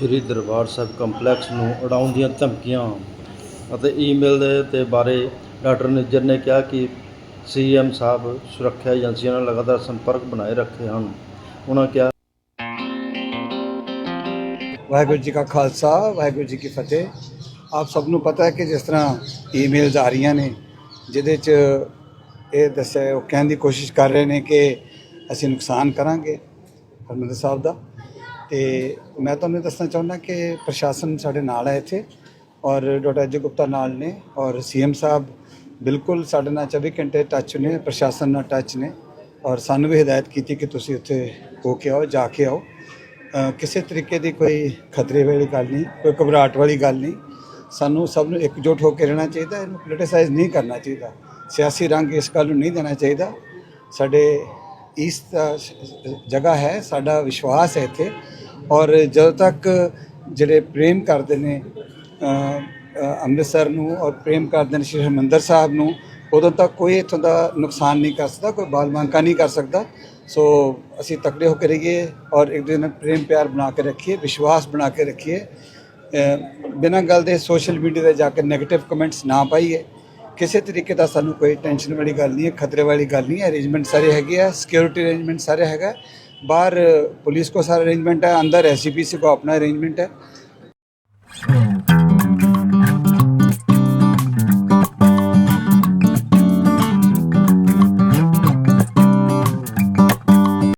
Shri Darbar Sahib complex ਨੂੰ ਉਡਾਉਣ ਦੀਆਂ ਧਮਕੀਆਂ ਅਤੇ ਈਮੇਲ ਦੇ ਤੇ ਬਾਰੇ ਡਾਕਟਰ ਨਿੱਜਰ ਨੇ ਕਿਹਾ ਕਿ ਸੀਐਮ ਸਾਹਿਬ ਸੁਰੱਖਿਆ ਏਜੰਸੀਆਂ ਨਾਲ ਲਗਾਤਾਰ ਸੰਪਰਕ ਬਣਾਏ ਰੱਖੇ ਹਨ। ਉਹਨਾਂ ਕਿਹਾ ਵਾਹਿਗੁਰੂ ਜੀ ਕਾ ਖਾਲਸਾ, ਵਾਹਿਗੁਰੂ ਜੀ ਕੀ ਫਤਿਹ। ਆਪ ਸਭ ਨੂੰ ਪਤਾ ਹੈ ਕਿ ਜਿਸ ਤਰ੍ਹਾਂ ਈਮੇਲਸ ਆ ਰਹੀਆਂ ਨੇ, ਜਿਹਦੇ 'ਚ ਇਹ ਦੱਸਿਆ, ਉਹ ਕਹਿਣ ਦੀ ਕੋਸ਼ਿਸ਼ ਕਰ ਰਹੇ ਨੇ ਕਿ ਅਸੀਂ ਨੁਕਸਾਨ ਕਰਾਂਗੇ ਹਰਮੰਦਰ ਸਾਹਿਬ ਦਾ। ਤੇ ਮੈਂ ਤੁਹਾਨੂੰ ਦੱਸਣਾ ਚਾਹੁੰਦਾ ਕਿ ਪ੍ਰਸ਼ਾਸਨ ਸਾਡੇ ਨਾਲ ਹੈ ਇੱਥੇ ਔਰ ਡਾਕਟਰ ਅਜੇ ਗੁਪਤਾ ਨਾਲ ਨੇ ਔਰ ਸੀਐਮ ਸਾਹਿਬ ਬਿਲਕੁਲ ਸਾਡੇ ਨਾਲ 24 ਘੰਟੇ ਟੱਚ ਨੇ, ਪ੍ਰਸ਼ਾਸਨ ਨਾਲ ਟੱਚ ਨੇ ਔਰ ਸਾਨੂੰ ਵੀ ਹਦਾਇਤ ਕੀਤੀ ਕਿ ਤੁਸੀਂ ਉੱਥੇ ਹੋ ਕੇ ਆਓ, ਜਾ ਕੇ ਆਓ। ਕਿਸੇ ਤਰੀਕੇ ਦੀ ਕੋਈ ਖਤਰੇ ਵਾਲੀ ਗੱਲ ਨਹੀਂ, ਕੋਈ ਘਬਰਾਹਟ ਵਾਲੀ ਗੱਲ ਨਹੀਂ। ਸਾਨੂੰ ਸਭ ਨੂੰ ਇਕਜੁੱਟ ਹੋ ਕੇ ਰਹਿਣਾ ਚਾਹੀਦਾ, ਇਹਨੂੰ ਪੋਲੀਟੀਸਾਈਜ਼ ਨਹੀਂ ਕਰਨਾ ਚਾਹੀਦਾ। ਸਿਆਸੀ ਰੰਗ ਇਸ ਗੱਲ ਨੂੰ ਨਹੀਂ ਦੇਣਾ ਚਾਹੀਦਾ। ਸਾਡੇ ਇਸ ਜਗ੍ਹਾ ਹੈ, ਸਾਡਾ ਵਿਸ਼ਵਾਸ ਹੈ ਇੱਥੇ। ਔਰ ਜਦੋਂ ਤੱਕ ਜਿਹੜੇ ਪ੍ਰੇਮ ਕਰਦੇ ਨੇ ਅੰਮ੍ਰਿਤਸਰ ਨੂੰ ਔਰ ਪ੍ਰੇਮ ਕਰਦੇ ਨੇ ਸ਼੍ਰੀ ਹਰਿਮੰਦਰ ਸਾਹਿਬ ਨੂੰ, ਉਦੋਂ ਤੱਕ ਕੋਈ ਇੱਥੋਂ ਦਾ ਨੁਕਸਾਨ ਨਹੀਂ ਕਰ ਸਕਦਾ, ਕੋਈ ਬਾਲ ਬਾਂਕਾ ਨਹੀਂ ਕਰ ਸਕਦਾ। ਸੋ ਅਸੀਂ ਤਕੜੇ ਹੋ ਕੇ ਰਹੀਏ ਔਰ ਇੱਕ ਦੂਜੇ ਨਾਲ ਪ੍ਰੇਮ ਪਿਆਰ ਬਣਾ ਕੇ ਰੱਖੀਏ, ਵਿਸ਼ਵਾਸ ਬਣਾ ਕੇ ਰੱਖੀਏ। ਬਿਨਾਂ ਗੱਲ ਦੇ ਸੋਸ਼ਲ ਮੀਡੀਆ ਤੇ ਜਾ ਕੇ 네ਗੇਟਿਵ ਕਮੈਂਟਸ ਨਾ ਪਾਈਏ। ਕਿਸੇ ਤਰੀਕੇ ਦਾ ਸਾਨੂੰ ਕੋਈ ਟੈਨਸ਼ਨ ਵਾਲੀ ਗੱਲ ਨਹੀਂ ਹੈ, ਖਤਰੇ ਵਾਲੀ ਗੱਲ ਨਹੀਂ ਹੈ। ਅਰੇਂਜਮੈਂਟ ਸਾਰੇ ਹੈਗੇ ਆ ਸਿਕਿਉਰਿਟੀ ਅਰੇਂਜਮੈਂਟ ਸਾਰੇ ਹੈਗਾ। ਬਾਹਰ ਪੁਲਿਸ ਕੋ ਸਾਰਾ ਅਰੇਂਜਮੈਂਟ ਹੈ ਅੰਦਰ ਐਸਜੀਪੀਸੀ ਕੋ ਆਪਣਾ ਅਰੇਂਜਮੈਂਟ ਹੈ